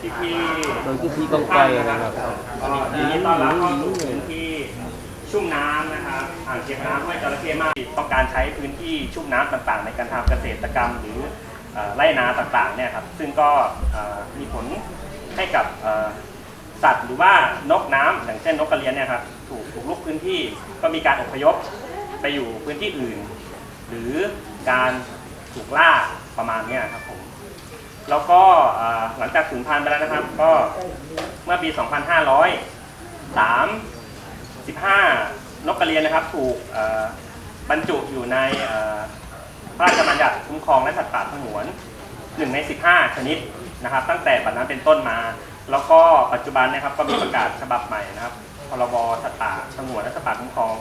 พี่พี่โดยที่พี่กองก้อยนะครับยินดีต้อนรับเข้าสู่พื้นที่ชุ่มน้ำนะครับอ่างเก็บน้ำห้วยจระเข้มากต้องการใช้พื้นที่ชุ่มน้ำต่างๆ ในการทำเกษตรกรรมหรือเอ่อไร่นาต่างๆเนี่ยครับซึ่งก็เอ่อมีผลให้กับเอ่อสัตว์หรือว่านกน้ำอย่างเช่นนกกระเรียนเนี่ยครับถูกถูกลุกพื้นที่ก็มีการอพยพไปอยู่พื้นที่อื่น หรือการถูกล่าประมาณเนี้ยครับผม แล้วก็หลังจากสูญพันธุ์ไปแล้วนะครับ ก็เมื่อปี 2535 นกกระเรียนนะครับ ถูกบรรจุอยู่ในพระราชบัญญัติคุ้มครองและสัตว์ป่าสงวน1ใน 15 ชนิดนะครับ ตั้งแต่บัดนั้นเป็นต้นมา แล้วก็ปัจจุบันนะครับก็มีประกาศฉบับใหม่นะครับพรบสัตว์ป่าสงวนและสัตว์ป่าคุ้มครอง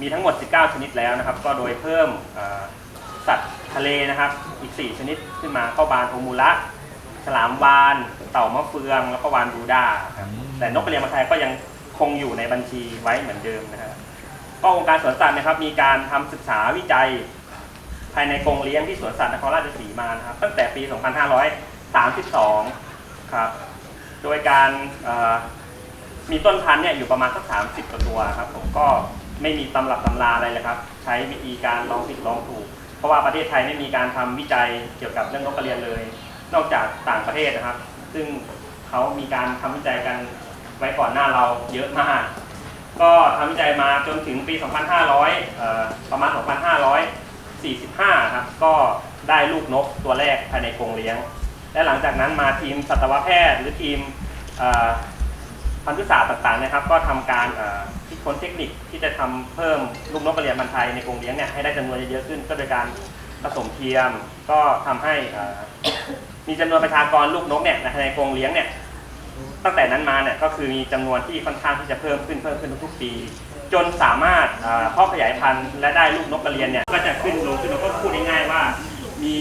มีทั้งหมด 19 ชนิดแล้วนะครับ ก็โดยเพิ่มสัตว์ ทะเลนะครับ อีก 4 ชนิดขึ้นมาเข้าบานโอมูระฉลามวาน เต่ามะเฟือง แล้วก็วานบูดาครับแต่นกกระเรียนมาไทยก็ยังคงอยู่ในบัญชีไว้เหมือนเดิมนะฮะก็องค์การสวนสัตว์นะครับมีการทำศึกษาวิจัย ภายในกรงเลี้ยงที่สวนสัตว์นครราชสีมานะครับ ตั้งแต่ปี 2532 ครับ โดยการเอ่อมีต้นพันธุ์เนี่ยอยู่ประมาณสักสามสิบกว่าตัวครับ ผมก็ไม่มีตำรับตำราอะไรเลยครับ ใช้วิธีการลองผิดลองถูก เพราะว่าประเทศไทยไม่มีการทำวิจัยเกี่ยวกับเรื่องนกกระเรียนเลย นอกจากต่างประเทศนะครับ ซึ่งเขามีการทำวิจัยกันไว้ก่อนหน้าเราเยอะมาก ก็ทำวิจัยมาจนถึงปี 2500 ประมาณ 2545 ครับ ก็ได้ลูกนกตัวแรกภายในกรงเลี้ยง และหลังจากนั้นมาทีมสัตวแพทย์หรือทีม พันธุศาสตร์ต่างๆนะครับ ก็ทำการคิดค้นเทคนิคที่จะทำเพิ่มลูกนกกระเรียนพันธุ์ไทยในกรงเลี้ยงเนี่ยให้ได้จำนวนเยอะขึ้น ก็โดยการผสมเทียมก็ทำให้มีจำนวนประชากรลูกนกเนี่ยในกรงเลี้ยงเนี่ยตั้งแต่นั้นมาเนี่ยก็คือมีจำนวนที่ค่อนข้างที่จะเพิ่มขึ้นเพิ่มขึ้นทุกๆปี จนสามารถเอ่อขยายพันธุ์และได้ลูกนกกระเรียนเนี่ยก็จะขึ้นลงขึ้นลงก็พูดง่ายๆว่า มี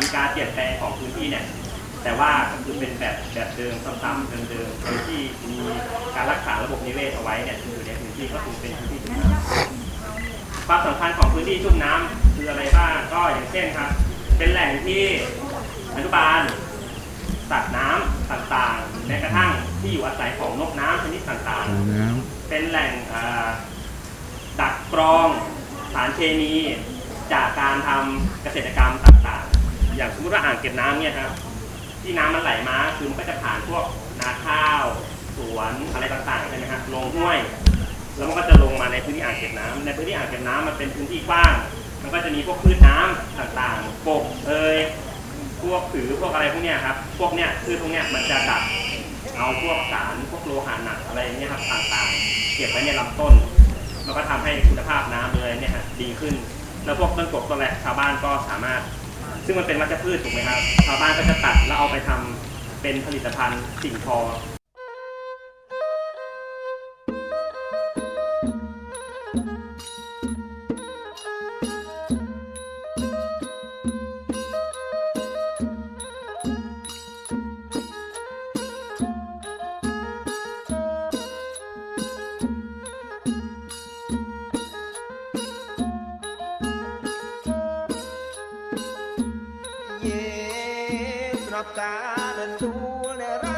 มีการเปลี่ยนแปลงของพื้นที่เนี่ย แต่ว่าก็คือเป็นแบบแบบเดิมซ้ำๆเดิมๆโดยที่มีการรักษาระบบนิเวศเอาไว้เนี่ยอยู่ในพื้นที่ก็คือเป็นพื้นที่ชุ่มน้ำความสำคัญของพื้นที่ชุ่มน้ำคืออะไรบ้างก็อย่างเช่นครับ เป็นแหล่งที่อนุบาลสัตว์น้ำต่างๆแม้กระทั่งที่อยู่อาศัยของนกน้ำชนิดต่างๆน้เป็นแหล่งเอ่อดักกรองสารเคมีจากการทำเกษตรกรรมต่างๆ อย่างสมมติว่าอ่างเก็บน้ำเนี่ยครับ ที่น้ำมันไหลมาคือมันก็จะผ่านพวกนาข้าวสวนอะไรต่างๆใช่ไหมฮะลงห้วย แล้วมันก็จะลงมาในพื้นที่อ่างเก็บน้ำในพื้นที่อ่างเก็บน้ำมันเป็นพื้นที่กว้าง มันก็จะมีพวกพืชน้ำต่างๆกบเอยพวกผือพวกอะไรพวกเนี้ยครับ พวกเนี้ยพืชพวกเนี้ยมันจะดักเอาพวกสารพวกโลหะหนักอะไรอย่างเงี้ยครับต่างๆ เก็บไว้ในลำต้น มันก็ทำให้คุณภาพน้ำเลยเนี่ยฮะดีขึ้น แล้วพวกต้นกบต้นแหละชาวบ้านก็สามารถ ซึ่งมันเป็นวัชพืชถูกไหมครับ ชาวบ้านก็จะตัด เอาไปทำเป็นผลิตภัณฑ์สิ่งทอับการเดินดูในไร